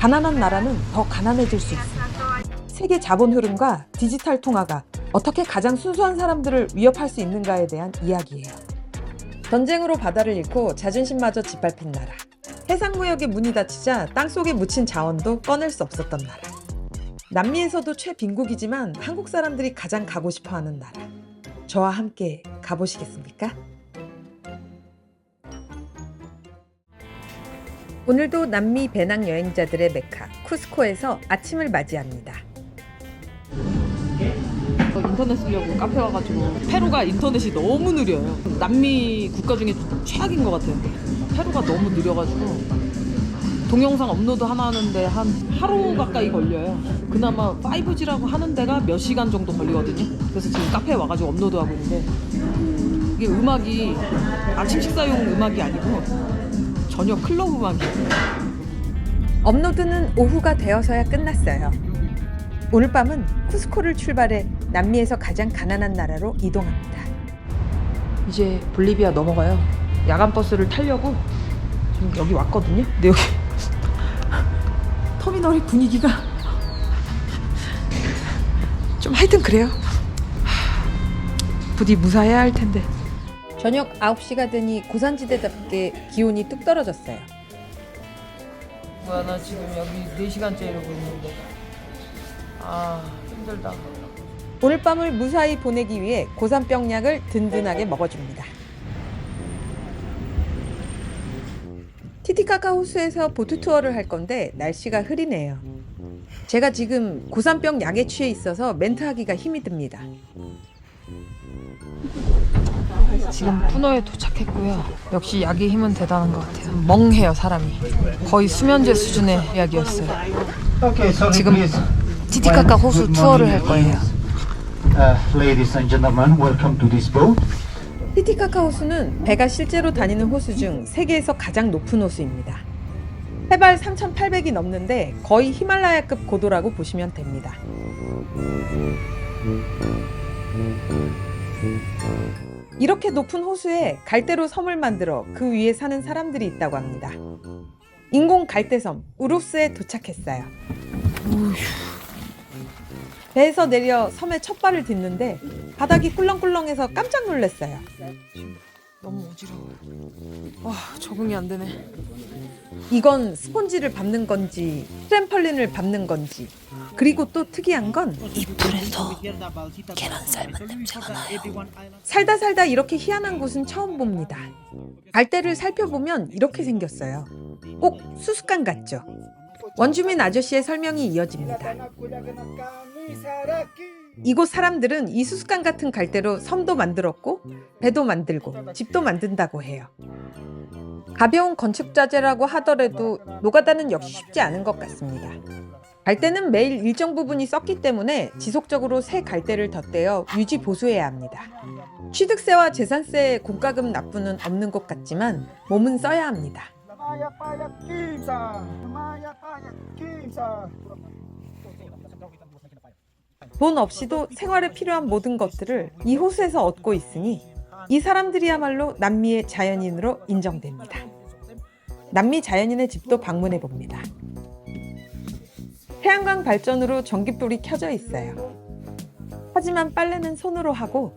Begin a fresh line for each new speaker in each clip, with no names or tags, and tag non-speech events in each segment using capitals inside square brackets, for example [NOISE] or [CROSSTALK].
가난한 나라는 더 가난해질 수 있습니다. 세계 자본 흐름과 디지털 통화가 어떻게 가장 순수한 사람들을 위협할 수 있는가에 대한 이야기예요. 전쟁으로 바다를 잃고 자존심마저 짓밟힌 나라. 해상무역의 문이 닫히자 땅속에 묻힌 자원도 꺼낼 수 없었던 나라. 남미에서도 최빈국이지만 한국 사람들이 가장 가고 싶어 하는 나라. 저와 함께 가보시겠습니까? 오늘도 남미 배낭 여행자들의 메카 쿠스코에서 아침을 맞이합니다.
인터넷 쓰려고 카페 와가지고 페루가 인터넷이 너무 느려요. 남미 국가 중에 최악인 것 같아요. 페루가 너무 느려가지고 동영상 업로드 하나 하는데 한 하루 가까이 걸려요. 그나마 5G라고 하는 데가 몇 시간 정도 걸리거든요. 그래서 지금 카페에 와가지고 업로드하고 있는데 이게 음악이 아침 식사용 음악이 아니고 저녁 클럽 음악이에요.
업로드는 오후가 되어서야 끝났어요. 오늘 밤은 쿠스코를 출발해 남미에서 가장 가난한 나라로 이동합니다.
이제 볼리비아 넘어가요. 야간 버스를 타려고 지금 여기 왔거든요. 근데 여기 [LAUGHS] 터미널의 분위기가 [LAUGHS] 좀 하여튼 그래요. 하, 부디 무사해야 할 텐데.
저녁 9시가 되니 고산지대답게 기온이 뚝 떨어졌어요.
뭐야 나 지금 여기 4시간째 이러고 있는데 아 힘들다.
오늘 밤을 무사히 보내기 위해 고산병 약을 든든하게 먹어줍니다. 티티카카 호수에서 보트 투어를 할 건데 날씨가 흐리네요. 제가 지금 고산병 약에 취해 있어서 멘트하기가 힘이 듭니다.
지금 푸너에 도착했고요. 역시 약의 힘은 대단한 것 같아요. 멍해요 사람이. 거의 수면제 수준의 약이었어요. 지금. 티티카카 호수 투어를 할 거예요.
Uh, ladies and gentlemen, welcome to this boat.
티티카카 호수는 배가 실제로 다니는 호수 중 세계에서 가장 높은 호수입니다. 해발 3,800이 넘는데 거의 히말라야급 고도라고 보시면 됩니다. 이렇게 높은 호수에 갈대로 섬을 만들어 그 위에 사는 사람들이 있다고 합니다. 인공 갈대섬 우루스에 도착했어요. 배에서 내려 섬에 첫 발을 딛는데 바닥이 꿀렁꿀렁해서 깜짝 놀랐어요.
너무 어지러워. 와 적응이 안 되네.
이건 스폰지를 밟는 건지 트램펄린을 밟는 건지 그리고 또 특이한 건
이 풀에서 계란 삶은 냄새가 나요.
살다 살다 이렇게 희한한 곳은 처음 봅니다. 갈대를 살펴보면 이렇게 생겼어요. 꼭 수수깡 같죠? 원주민 아저씨의 설명이 이어집니다. 이곳 사람들은 이 수수깡 같은 갈대로 섬도 만들었고 배도 만들고 집도 만든다고 해요. 가벼운 건축 자재라고 하더라도 노가다는 역시 쉽지 않은 것 같습니다. 갈대는 매일 일정 부분이 썩기 때문에 지속적으로 새 갈대를 덧대어 유지 보수해야 합니다. 취득세와 재산세의 공과금 납부는 없는 것 같지만 몸은 써야 합니다. 돈 없이도 생활에 필요한 모든 것들을 이 호수에서 얻고 있으니 이 사람들이야말로 남미의 자연인으로 인정됩니다. 남미 자연인의 집도 방문해 봅니다. 태양광 발전으로 전기불이 켜져 있어요. 하지만 빨래는 손으로 하고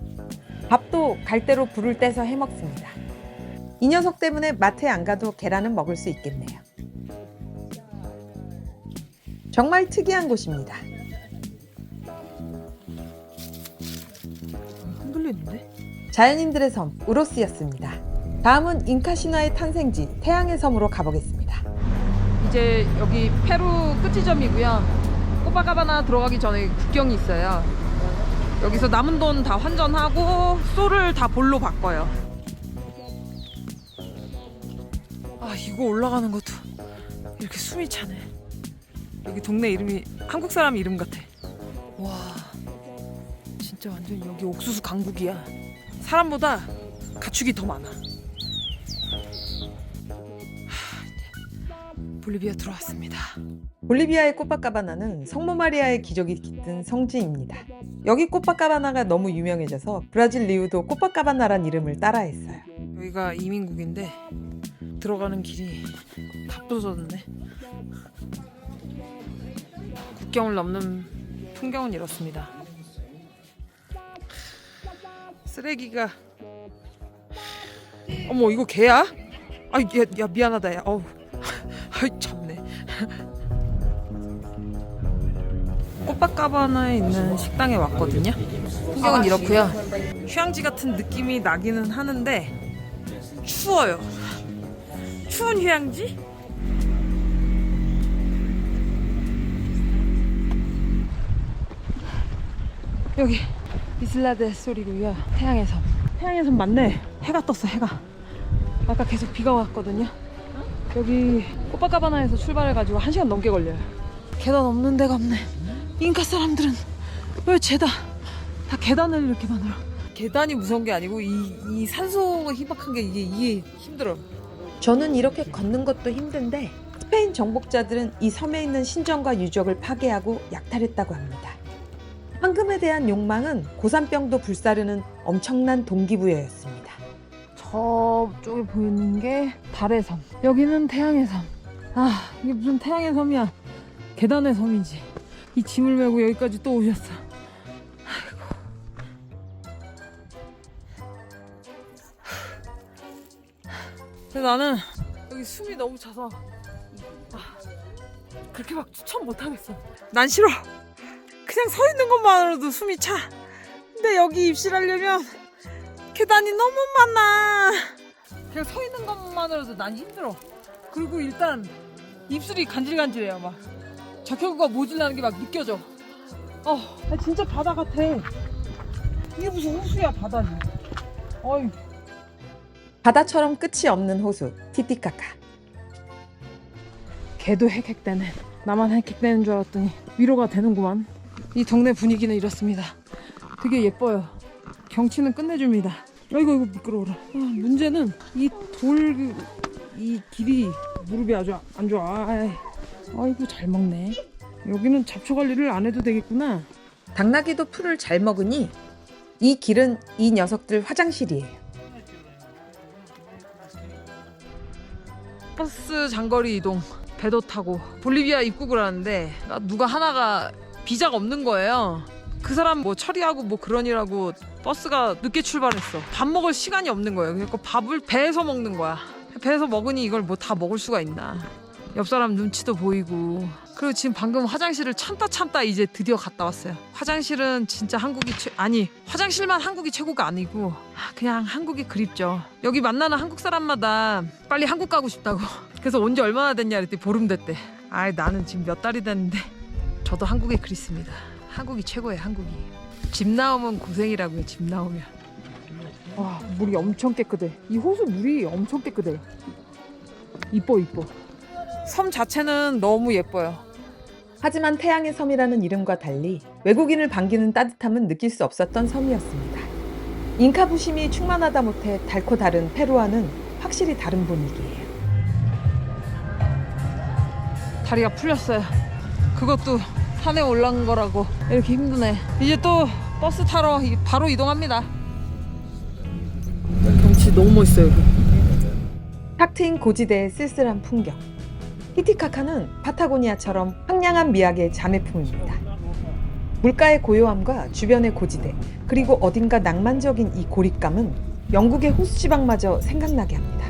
밥도 갈대로 불을 떼서 해 먹습니다. 이 녀석 때문에 마트에 안 가도 계란은 먹을 수 있겠네요. 정말 특이한 곳입니다.
흔들리는데?
자연인들의 섬 우로스였습니다. 다음은 잉카 신화의 탄생지 태양의 섬으로 가보겠습니다.
이제 여기 페루 끝지점이고요. 코파카바나 들어가기 전에 국경이 있어요. 여기서 남은 돈 다 환전하고 쏘를 다 볼로 바꿔요. 아 이거 올라가는 것도 이렇게 숨이 차네. 여기 동네 이름이 한국 사람 이름 같아. 와 진짜 완전 여기 옥수수 강국이야. 사람보다 가축이 더 많아. 볼리비아 들어왔습니다.
볼리비아의 코파카바나는 성모 마리아의 기적이 깃든 성지입니다. 여기 코파카바나가 너무 유명해져서 브라질 리우도 코파카바나란 이름을 따라했어요.
여기가 이민국인데 들어가는 길이 다 부서졌네. 국경을 넘는 풍경은 이렇습니다. 쓰레기가 어머 이거 개야? 아, 야, 야 미안하다 야. 어우, [LAUGHS] 아이 참네. 꼬박가바나에 있는 식당에 왔거든요. 풍경은 이렇고요. 휴양지 같은 느낌이 나기는 하는데 추워요. 추운 휴양지? 여기 이슬라데 소리고요. 태양의 섬. 태양의 섬 맞네. 해가 떴어, 해가. 아까 계속 비가 왔거든요. 여기 꼬빠까바나에서 출발해가지고 한 시간 넘게 걸려요. 계단 없는 데가 없네. 잉카 사람들은 왜 죄다 다 계단을 이렇게 만들어? 계단이 무서운 게 아니고 이, 이 산소가 희박한 게 이게 이게 힘들어.
저는 이렇게 걷는 것도 힘든데 스페인 정복자들은 이 섬에 있는 신전과 유적을 파괴하고 약탈했다고 합니다. 황금에 대한 욕망은 고산병도 불사르는 엄청난 동기부여였습니다.
저쪽에 보이는 게 달의 섬. 여기는 태양의 섬. 아, 이게 무슨 태양의 섬이야. 계단의 섬이지. 이 짐을 메고 여기까지 또 오셨어. 아이고. 근데 나는 여기 숨이 너무 차서 아, 그렇게 막 추천 못 하겠어. 난 싫어. 그냥 서 있는 것만으로도 숨이 차. 근데 여기 입실하려면 계단이 너무 많아. 그냥 서 있는 것만으로도 난 힘들어. 그리고 일단 입술이 간질간질해요. 막 적혈구가 모질라는 게 막 느껴져. 어, 나 진짜 바다 같아. 이게 무슨 호수야 바다지. 어이.
바다처럼 끝이 없는 호수 티티카카.
걔도 헥헥대네. 나만 헥헥대는 줄 알았더니 위로가 되는구만. 이 동네 분위기는 이렇습니다. 되게 예뻐요. 경치는 끝내줍니다. 아이고 이거 미끄러워라. 아, 문제는 이 돌 이 길이 무릎이 아주 안 좋아. 아이, 아이고 잘 먹네. 여기는 잡초 관리를 안 해도 되겠구나.
당나귀도 풀을 잘 먹으니 이 길은 이 녀석들 화장실이에요.
버스 장거리 이동 배도 타고 볼리비아 입국을 하는데 누가 하나가 비자가 없는 거예요. 그 사람 뭐 처리하고 뭐 그러니라고 버스가 늦게 출발했어. 밥 먹을 시간이 없는 거예요. 그러니까 밥을 배에서 먹는 거야. 배에서 먹으니 이걸 뭐 다 먹을 수가 있나. 옆 사람 눈치도 보이고. 그리고 지금 방금 화장실을 참다 참다 이제 드디어 갔다 왔어요. 화장실은 진짜 한국이 최 아니 화장실만 한국이 최고가 아니고 아, 그냥 한국이 그립죠. 여기 만나는 한국 사람마다 빨리 한국 가고 싶다고. 그래서 온 지 얼마나 됐냐 그랬더니 보름 됐대. 아 나는 지금 몇 달이 됐는데 저도 한국이 그립습니다. 한국이 최고예요 한국이. 집 나오면 고생이라고요 집 나오면. 와 물이 엄청 깨끗해. 이 호수 물이 엄청 깨끗해. 이뻐 이뻐. 섬 자체는 너무 예뻐요.
하지만 태양의 섬이라는 이름과 달리 외국인을 반기는 따뜻함은 느낄 수 없었던 섬이었습니다. 잉카 부심이 충만하다 못해 달코 다른 페루와는 확실히 다른 분위기예요.
다리가 풀렸어요. 그것도 산에 올라간 거라고 이렇게 힘드네. 이제 또 버스 타러 이- 바로 이동합니다. 경치 너무 멋있어요.
탁 트인 고지대의 쓸쓸한 풍경. 히티카카는 파타고니아처럼 황량한 미학의 자매품입니다. 물가의 고요함과 주변의 고지대, 그리고 어딘가 낭만적인 이 고립감은 영국의 호수지방마저 생각나게 합니다.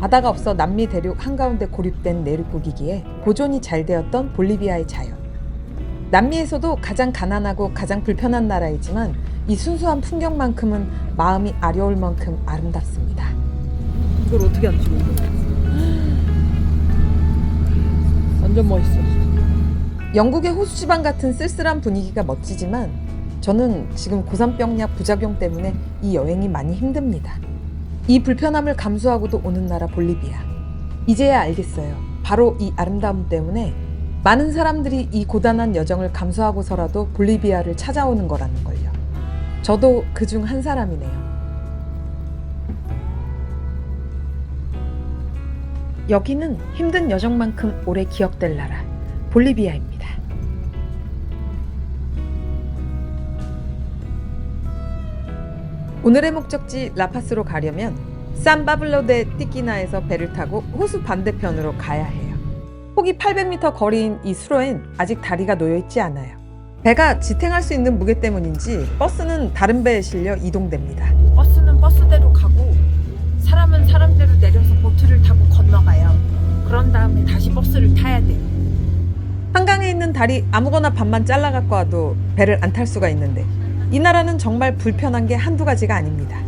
바다가 없어 남미 대륙 한가운데 고립된 내륙국이기에 보존이 잘 되었던 볼리비아의 자연. 남미에서도 가장 가난하고 가장 불편한 나라이지만 이 순수한 풍경만큼은 마음이 아려울 만큼 아름답습니다.
이걸 어떻게 안 찍어? 완전 멋있어.
영국의 호수지방 같은 쓸쓸한 분위기가 멋지지만 저는 지금 고산병약 부작용 때문에 이 여행이 많이 힘듭니다. 이 불편함을 감수하고도 오는 나라 볼리비아. 이제야 알겠어요. 바로 이 아름다움 때문에 많은 사람들이 이 고단한 여정을 감수하고서라도 볼리비아를 찾아오는 거라는 걸요. 저도 그 중 한 사람이네요. 여기는 힘든 여정만큼 오래 기억될 나라, 볼리비아입니다. 오늘의 목적지 라파스로 가려면 산바블로 데 띠끼나에서 배를 타고 호수 반대편으로 가야 해요. 폭이 800m 거리인 이 수로엔 아직 다리가 놓여 있지 않아요. 배가 지탱할 수 있는 무게 때문인지 버스는 다른 배에 실려 이동됩니다.
버스는 버스대로 가고 사람은 사람대로 내려서 보트를 타고 건너가요. 그런 다음에 다시 버스를 타야 돼요.
한강에 있는 다리 아무거나 반만 잘라 갖고 와도 배를 안 탈 수가 있는데 이 나라는 정말 불편한 게 한두 가지가 아닙니다.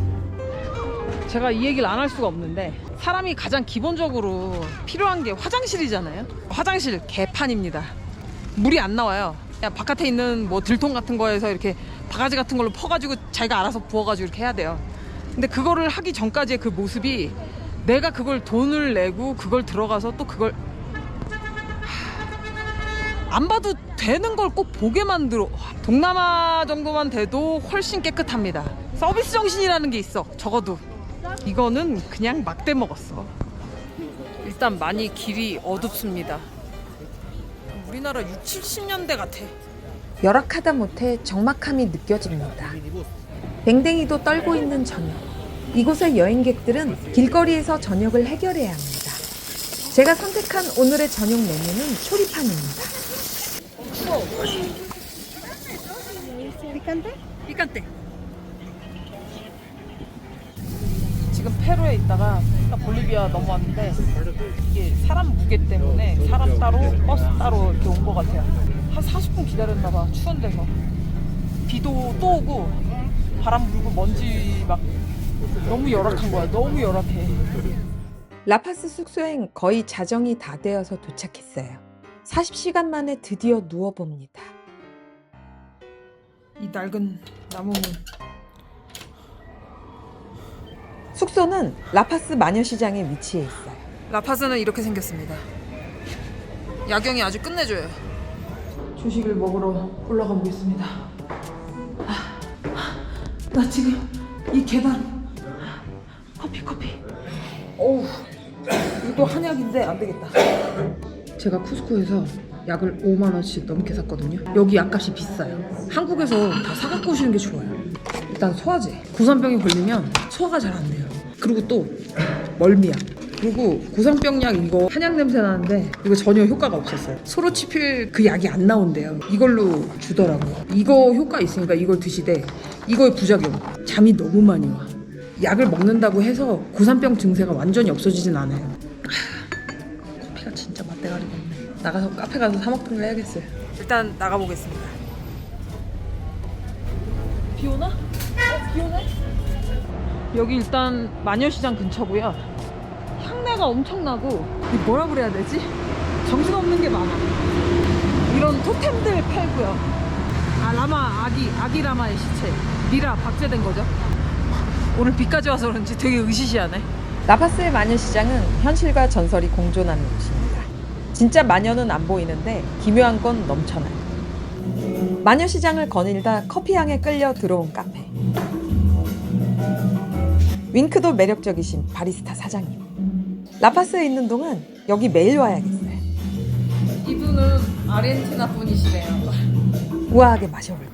제가 이 얘기를 안 할 수가 없는데 사람이 가장 기본적으로 필요한 게 화장실이잖아요. 화장실 개판입니다. 물이 안 나와요. 그냥 바깥에 있는 뭐 들통 같은 거에서 이렇게 바가지 같은 걸로 퍼가지고 자기가 알아서 부어가지고 이렇게 해야 돼요. 근데 그거를 하기 전까지의 그 모습이 내가 그걸 돈을 내고 그걸 들어가서 또 그걸 하, 안 봐도 되는 걸 꼭 보게 만들어. 동남아 정도만 돼도 훨씬 깨끗합니다. 서비스 정신이라는 게 있어. 적어도. 이거는 그냥 막대 먹었어. 일단 많이 길이 어둡습니다. 우리나라 6, 70년대 같아.
열악하다 못해 적막함이 느껴집니다. 댕댕이도 떨고 있는 저녁. 이곳의 여행객들은 길거리에서 저녁을 해결해야 합니다. 제가 선택한 오늘의 저녁 메뉴는 초리판입니다.
삐깐대. 지금 페루에 있다가 딱 볼리비아 넘어왔는데 이게 사람 무게 때문에 사람 따로 버스 따로 이렇게 온 것 같아요. 한 40분 기다렸나 봐. 추운 데서. 비도 또 오고 바람 불고 먼지 막 너무 열악한 거야. 너무 열악해.
라파스 숙소엔 거의 자정이 다 되어서 도착했어요. 40시간 만에 드디어 누워봅니다.
이 낡은 나무문.
숙소는 라파스 마녀시장에 위치해 있어요.
라파스는 이렇게 생겼습니다. 야경이 아주 끝내줘요. 조식을 먹으러 올라가 보겠습니다. 아, 나 지금 이 계단 커피 커피. 어우 이것도 한약인데 안 되겠다. 제가 쿠스코에서 약을 5만 원씩 넘게 샀거든요. 여기 약값이 비싸요. 한국에서 다 사갖고 오시는 게 좋아요. 일단 소화제. 고산병이 걸리면 소화가 잘 안 돼요. 그리고 또 멀미약. 그리고 고산병약 이거 한약 냄새 나는데 이거 전혀 효과가 없었어요. 소로치필 그 약이 안 나온대요. 이걸로 주더라고요. 이거 효과 있으니까 이걸 드시되 이거의 부작용. 잠이 너무 많이 와. 약을 먹는다고 해서 고산병 증세가 완전히 없어지진 않아요. 하, 커피가 진짜. 나가서 카페 가서 사 먹던 거 해야겠어요. 일단 나가보겠습니다. 비 오나? 어, 비 오네? 여기 일단 마녀시장 근처고요. 향내가 엄청나고 이 뭐라 그래야 되지? 정신없는 게 많아. 이런 토템들 팔고요. 아 라마 아기 아기 라마의 시체 미라 박제된 거죠. 오늘 비까지 와서 그런지 되게 으시시하네.
라파스의 마녀시장은 현실과 전설이 공존하는 곳입니다. 진짜 마녀는 안 보이는데 기묘한 건 넘쳐나요. 마녀시장을 거닐다 커피향에 끌려 들어온 카페. 윙크도 매력적이신 바리스타 사장님. 라파스에 있는 동안 여기 매일 와야겠어요.
이분은 아르헨티나 분이시래요.
우아하게 마셔볼게요.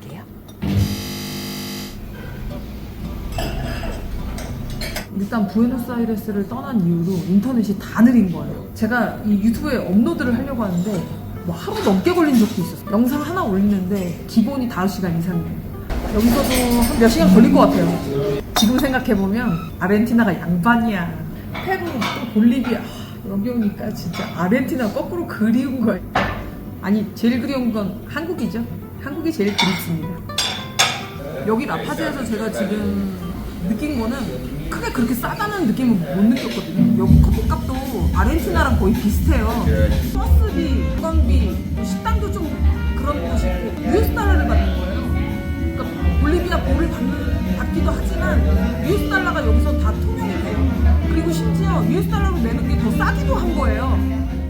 일단 부에노스아이레스를 떠난 이후로 인터넷이 다 느린 거예요. 제가 이 유튜브에 업로드를 하려고 하는데 뭐 하루 넘게 걸린 적도 있었어요. 영상 하나 올리는데 기본이 5시간 이상이에요. 여기서도 한 몇 시간 걸릴 것 같아요. 지금 생각해보면 아르헨티나가 양반이야. 페루, 또 볼리비아. 하, 여기 오니까 진짜 아르헨티나 거꾸로 그리운 거예요. 아니, 제일 그리운 건 한국이죠. 한국이 제일 그립습니다. 여기 라파즈에서 제가 지금 느낀 거는 크게 그렇게 싸다는 느낌은 못 느꼈거든요. 여기 커피값도 아르헨티나랑 거의 비슷해요. 버스비, 관광비, 뭐 식당도 좀 그런 곳이 있고 US 달러를 받는 거예요. 그러니까 볼리비아 볼을 받는, 받기도 하지만 US 달러가 여기서 다 통용이 돼요. 그리고 심지어 US 달러로 내는 게 더 싸기도 한 거예요.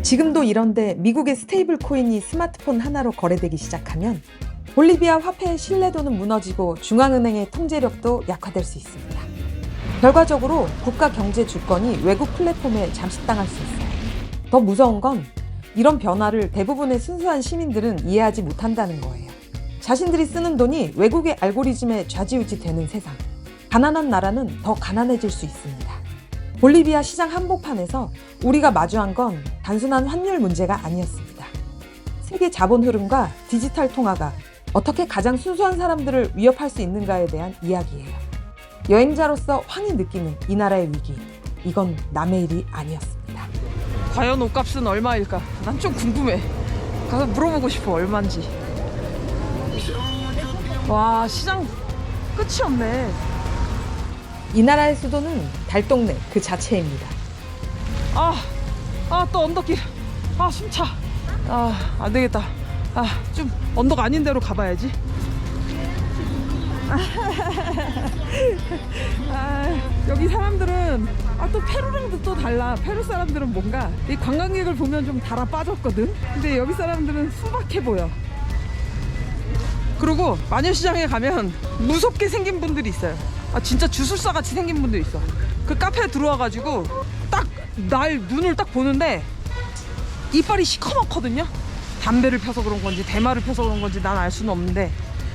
지금도 이런데 미국의 스테이블 코인이 스마트폰 하나로 거래되기 시작하면 볼리비아 화폐의 신뢰도는 무너지고 중앙은행의 통제력도 약화될 수 있습니다. 결과적으로 국가 경제 주권이 외국 플랫폼에 잠식당할 수 있어요. 더 무서운 건 이런 변화를 대부분의 순수한 시민들은 이해하지 못한다는 거예요. 자신들이 쓰는 돈이 외국의 알고리즘에 좌지우지 되는 세상. 가난한 나라는 더 가난해질 수 있습니다. 볼리비아 시장 한복판에서 우리가 마주한 건 단순한 환율 문제가 아니었습니다. 세계 자본 흐름과 디지털 통화가 어떻게 가장 순수한 사람들을 위협할 수 있는가에 대한 이야기예요. 여행자로서 황이 느끼는 이 나라의 위기. 이건 남의 일이 아니었습니다.
과연 옷값은 얼마일까? 난 좀 궁금해. 가서 물어보고 싶어 얼마인지. 와 시장 끝이 없네.
이 나라의 수도는 달동네 그 자체입니다.
아, 아 또 언덕길. 아 숨차. 아 안 되겠다. 아 좀 언덕 아닌 데로 가봐야지. [LAUGHS] 아, 여기 사람들은 아 또 페루랑도 또 달라. 페루 사람들은 뭔가 이 관광객을 보면 좀 달아 빠졌거든. 근데 여기 사람들은 순박해 보여. 그리고 마녀시장에 가면 무섭게 생긴 분들이 있어요. 아 진짜 주술사 같이 생긴 분들 있어. 그 카페에 들어와가지고 딱 날 눈을 딱 보는데 이빨이 시커멓거든요. 담배를 펴서 그런 건지 대마를 펴서 그런 건지 난 알 수는 없는데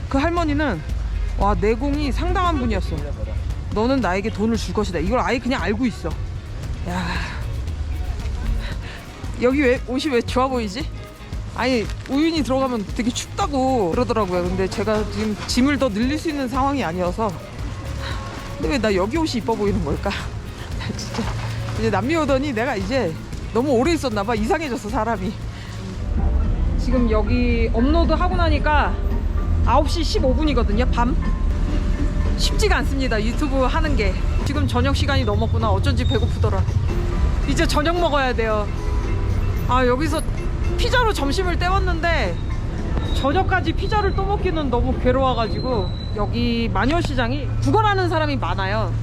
그 할머니는 와 내공이 상당한 분이었어. 너는 나에게 돈을 줄 것이다. 이걸 아예 그냥 알고 있어. 야 여기 왜 옷이 왜 좋아 보이지? 아니 우윤이 들어가면 되게 춥다고 그러더라고요. 근데 제가 지금 짐을 더 늘릴 수 있는 상황이 아니어서 근데 왜 나 여기 옷이 이뻐 보이는 걸까? 나 [LAUGHS] 진짜 이제 남미 오더니 내가 이제 너무 오래 있었나 봐 이상해졌어 사람이. 지금 여기 업로드 하고 나니까 9시 15분이거든요 밤. 쉽지가 않습니다 유튜브 하는 게 지금 저녁 시간이 넘었구나 어쩐지 배고프더라. 이제 저녁 먹어야 돼요. 아 여기서 피자로 점심을 때웠는데 저녁까지 피자를 또 먹기는 너무 괴로워가지고 여기 마녀시장이 구걸하는 사람이 많아요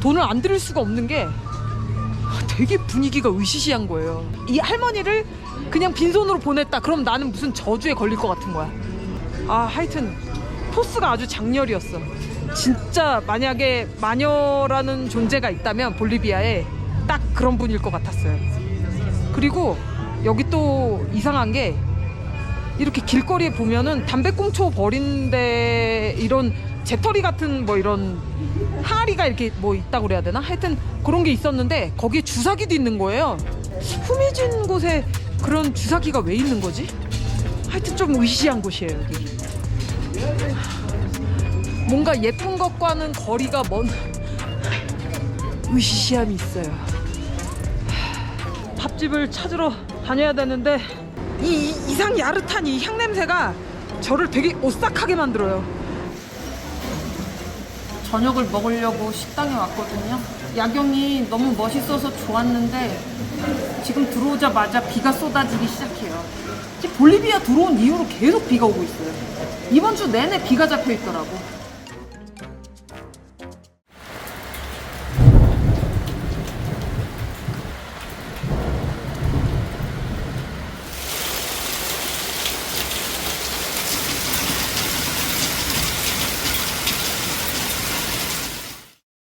돈을 안 들일 수가 없는 게 되게 분위기가 으시시한 거예요 이 할머니를 그냥 빈손으로 보냈다 그럼 나는 무슨 저주에 걸릴 것 같은 거야 아 하여튼 포스가 아주 장렬이었어 진짜 만약에 마녀라는 존재가 있다면 볼리비아에 딱 그런 분일 것 같았어요 그리고 여기 또 이상한 게 이렇게 길거리에 보면은 담배꽁초 버린데 이런 재터리 같은 뭐 이런 항아리가 이렇게 뭐 있다고 그래야 되나? 하여튼 그런 게 있었는데 거기에 주사기도 있는 거예요. 흠해진 곳에 그런 주사기가 왜 있는 거지? 하여튼 좀 의시한 곳이에요 여기. 뭔가 예쁜 것과는 거리가 먼 의시시함이 있어요. 밥집을 찾으러 다녀야 되는데 이, 이 이상 야릇한 이 향 냄새가 저를 되게 오싹하게 만들어요. 저녁을 먹으려고 식당에 왔거든요. 야경이 너무 멋있어서 좋았는데 지금 들어오자마자 비가 쏟아지기 시작해요. 볼리비아 들어온 이후로 계속 비가 오고 있어요. 이번 주 내내 비가 잡혀 있더라고.